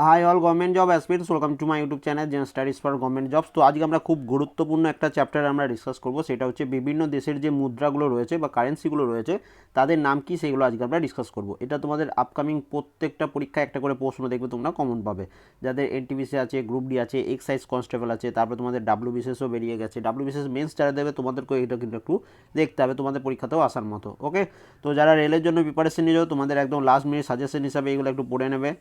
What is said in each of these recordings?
Hi all government job aspirants welcome to my YouTube channel Zen Studies for government jobs তো আজকে আমরা খুব গুরুত্বপূর্ণ একটা চ্যাপ্টার আমরা ডিসকাস করব, সেটা হচ্ছে বিভিন্ন দেশের যে মুদ্রাগুলো রয়েছে বা কারেন্সিগুলো রয়েছে, তাদের নাম কি সেগুলো আজকে আমরা ডিসকাস করব। এটা তোমাদের আপকামিং প্রত্যেকটা পরীক্ষায় একটা করে প্রশ্ন দেখবে তোমরা কমন পাবে। যাদের এনটিপিসি আছে গ্রুপ ডি আছে এক্সাইজ কনস্টেবল আছে, তারপর তোমাদের ডাব্লিউ বিসিএসও বেরিয়ে গেছে। ডাব্লিউ বিসিএস মেন্স যারা দেবে তোমাদেরকে এটা কিন্তু একটু দেখতে হবে, তোমাদের পরীক্ষাতেও আসার মতো ওকে তো যারা রেলের জন্য প্রিপারেশন নিয়ে যাও, তোমাদের একদম লাস্ট মিনিট সাজেশন হিসাবে এগুলো একটু পড়ে নেবে।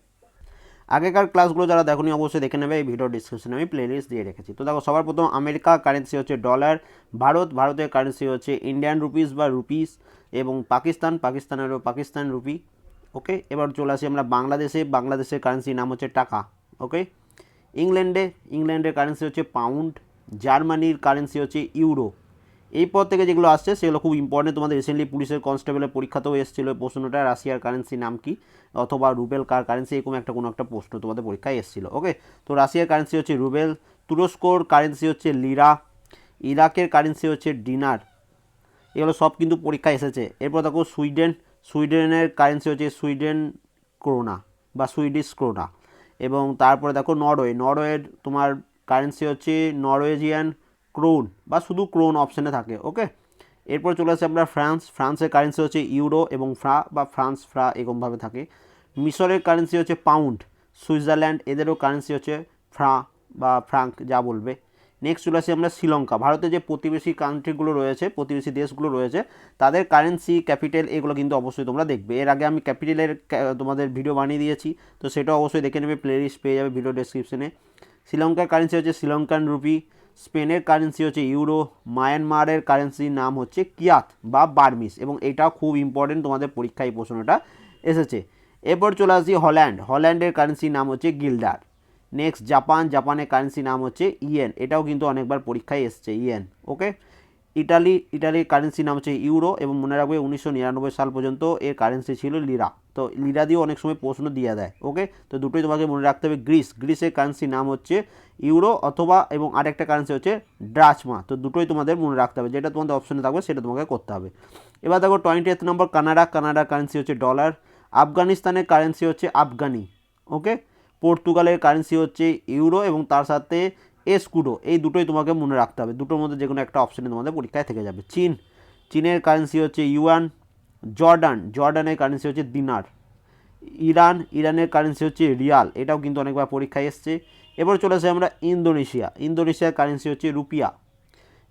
আগেকার ক্লাসগুলো যারা দেখোনি, অবশ্যই দেখে নেবে। এই ভিডিও ডিসক্রিপশনে আমি প্লেলিস্ট দিয়ে রেখেছি। তো দেখো, সবার প্রথম আমেরিকা কারেন্সি হচ্ছে ডলার ভারত, ভারতের কারেন্সি হচ্ছে ইন্ডিয়ান রুপিস বা রুপিস এবং পাকিস্তান, পাকিস্তানেরও পাকিস্তান রুপি ওকে এবার চলে আসি আমরা বাংলাদেশে। বাংলাদেশের কারেন্সির নাম হচ্ছে টাকা ওকে ইংল্যান্ডে ইংল্যান্ডের কারেন্সি হচ্ছে পাউন্ড জার্মানির কারেন্সি হচ্ছে ইউরো এই পর থেকে যেগুলো আসছে, সেগুলো খুব ইম্পর্টেন্ট তোমাদের রিসেন্টলি পুলিশের কনস্টেবলের পরীক্ষাতেও এসেছিল প্রশ্নটা, রাশিয়ার কারেন্সি নাম কি? অথবা রুবেল কার কারেন্সি এরকম একটা কোনো একটা প্রশ্ন তোমাদের পরীক্ষায় এসেছিল ওকে তো রাশিয়ার কারেন্সি হচ্ছে রুবেল, তুরস্কর কারেন্সি হচ্ছে লিরা ইরাকের কারেন্সি হচ্ছে ডিনার এগুলো সব কিন্তু পরীক্ষায় এসেছে। এরপর দেখো সুইডেন, সুইডেনের কারেন্সি হচ্ছে সুইডেন ক্রোনা বা সুইডিশ ক্রোনা। এবং তারপরে দেখো নরওয়ে, নরওয়ের তোমার কারেন্সি হচ্ছে নরওয়েজিয়ান ক্রোন বা শুধু ক্রোন অপশানে থাকে, ওকে? এরপর চলে আসে আমরা ফ্রান্স। ফ্রান্সের কারেন্সি হচ্ছে ইউরো এবং ফ্রা বা ফ্রান্স ফ্রা এরকমভাবে থাকে। মিশরের কারেন্সি হচ্ছে পাউন্ড সুইজারল্যান্ড এদেরও কারেন্সি হচ্ছে ফ্রা বা ফ্রাঙ্ক, যা বলবে। নেক্সট চলে আসি আমরা শ্রীলঙ্কা। ভারতের যে প্রতিবেশী কান্ট্রিগুলো রয়েছে, প্রতিবেশী দেশগুলো রয়েছে, তাদের কারেন্সি ক্যাপিটাল এগুলো কিন্তু অবশ্যই তোমরা দেখবে। এর আগে আমি ক্যাপিটালের তোমাদের ভিডিও বানিয়ে দিয়েছি, তো সেটাও অবশ্যই দেখে নেবে প্লেলিস্ট পেয়ে যাবে ভিডিও ডেসক্রিপশনে শ্রীলঙ্কার কারেন্সি হচ্ছে শ্রীলঙ্কান রুপি স্পেনের কারেন্সি হচ্ছে ইউরো, মায়ানমারের কারেন্সির নাম হচ্ছে কিয়াত বা বার্মিস এবং এটাও খুব ইম্পর্টেন্ট তোমাদের পরীক্ষায় প্রশ্নটা এসেছে। এরপর চলে আসি হল্যান্ড, হল্যান্ডের কারেন্সির নাম হচ্ছে গিল্ডার। নেক্সট জাপান, জাপানের কারেন্সির নাম হচ্ছে ইয়েন, এটাও কিন্তু অনেকবার পরীক্ষায় এসছে ইয়েন ওকে ইটালি, ইটালির কারেন্সি নাম হচ্ছে ইউরো এবং মনে রাখবে উনিশশো নিরানব্বই সাল পর্যন্ত এর কারেন্সি ছিল লিরা তো লিরা দিয়েও অনেক সময় প্রশ্ন দিয়ে দেয় ওকে তো দুটোই তোমাকে মনে রাখতে হবে। গ্রিস গ্রিসের কারেন্সি নাম হচ্ছে ইউরো অথবা এবং আরেকটা কারেন্সি হচ্ছে ড্রাচমা তো দুটোই তোমাদের মনে রাখতে হবে। যেটা তোমাদের অপশনে থাকবে সেটা তোমাকে করতে হবে। এবার দেখো টোয়েন্টি এইথ নম্বর কানাডা। কানাডার কারেন্সি হচ্ছে ডলার আফগানিস্তানের কারেন্সি হচ্ছে আফগানি ওকে পর্তুগালের কারেন্সি হচ্ছে ইউরো এবং তার সাথে এসকুডো এই দুটোই তোমাকে মনে রাখতে হবে। দুটোর মধ্যে যে কোনো একটা অপশানে তোমাদের পরীক্ষায় থেকে যাবে। চীন, চীনের কারেন্সি হচ্ছে ইউয়ান জর্ডান জর্ডানের কারেন্সি হচ্ছে দিনার ইরান, ইরানের কারেন্সি হচ্ছে রিয়াল, এটাও কিন্তু অনেকবার পরীক্ষায় এসছে। এবার চলে আসে আমরা ইন্দোনেশিয়া। ইন্দোনেশিয়ার কারেন্সি হচ্ছে রুপিয়া।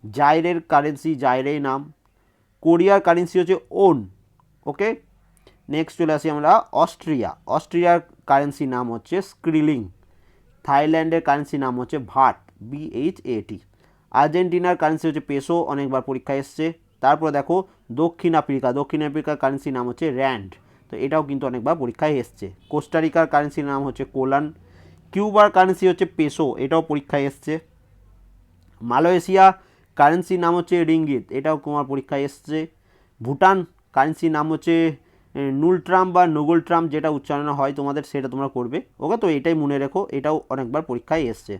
জাইরের কারেন্সি জাইরে নাম। কোরিয়ার কারেন্সি হচ্ছে ওন, ওকে? নেক্সট চলে আসি আমরা অস্ট্রিয়া। অস্ট্রিয়ার কারেন্সি নাম হচ্ছে স্ক্রিলিং। থাইল্যান্ডের কারেন্সি নাম হচ্ছে ভাট বিএইচ এটি আর্জেন্টিনার কারেন্সি হচ্ছে পেসো, অনেকবার পরীক্ষায় এসছে। তারপর দেখো, দক্ষিণ আফ্রিকা, দক্ষিণ আফ্রিকার কারেন্সি নাম হচ্ছে র্যান্ড। তো এটাও কিন্তু অনেকবার পরীক্ষায় এসছে। কোস্টারিকার কারেন্সির নাম হচ্ছে কোলান। কিউবার কারেন্সি হচ্ছে পেসো, এটাও পরীক্ষায় এসছে। মালয়েশিয়া কারেন্সির নাম হচ্ছে রিঙ্গিত, এটাও তোমার পরীক্ষায় এসছে। ভুটান কারেন্সির নাম হচ্ছে নুলট্রাম বা নোগলট্রাম যেটা উচ্চারণ হয় তোমাদের, সেটা তোমরা করবে। ওকে, তো এটাই মনে রেখো, এটাও অনেকবার পরীক্ষায় এসছে।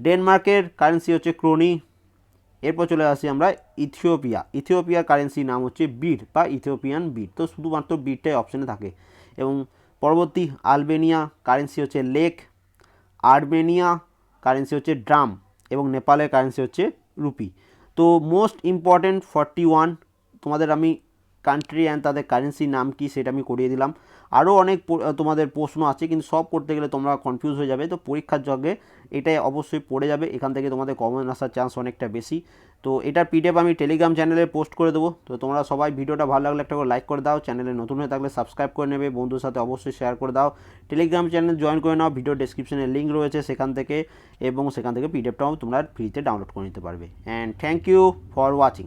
ডেনমার্কের কারেন্সি হচ্ছে ক্রোনি। এরপর চলে আসি আমরা ইথিওপিয়া। ইথিওপিয়ার কারেন্সি নাম হচ্ছে বিট বা ইথিওপিয়ান বিট। তো শুধুমাত্র বিটটাই অপশানে থাকে। এবং পরবর্তী আলবেনিয়া কারেন্সি হচ্ছে লেক। আর্মেনিয়া কারেন্সি হচ্ছে ড্রাম। এবং নেপালের কারেন্সি হচ্ছে রুপি। তো মোস্ট ইম্পর্ট্যান্ট ফর্টি ওয়ান তোমাদের আমি কান্ট্রি অ্যান্ড তাদের কারেন্সির নাম কি সেটা আমি করিয়ে দিলাম। আরও অনেক তোমাদের প্রশ্ন আছে, কিন্তু সব করতে গেলে তোমরা কনফিউজ হয়ে যাবে। তো পরীক্ষার জগে এটাই অবশ্যই পড়ে যাবে। এখান থেকে তোমাদের কমন আসার চান্স অনেকটা বেশি। তো এটার পিডিএফ আমি টেলিগ্রাম চ্যানেলে পোস্ট করে দেবো। তো তোমরা সবাই ভিডিওটা ভালো লাগলে একটা করে লাইক করে দাও। চ্যানেলে নতুন হয়ে থাকলে সাবস্ক্রাইব করে নেবে। বন্ধুর সাথে অবশ্যই শেয়ার করে দাও। টেলিগ্রাম চ্যানেল জয়েন করে নাও। ভিডিও ডেসক্রিপশনে লিঙ্ক রয়েছে সেখান থেকে। এবং সেখান থেকে পিডিএফটাও তোমরা ফ্রিতে ডাউনলোড করে নিতে পারবে। And thank you for watching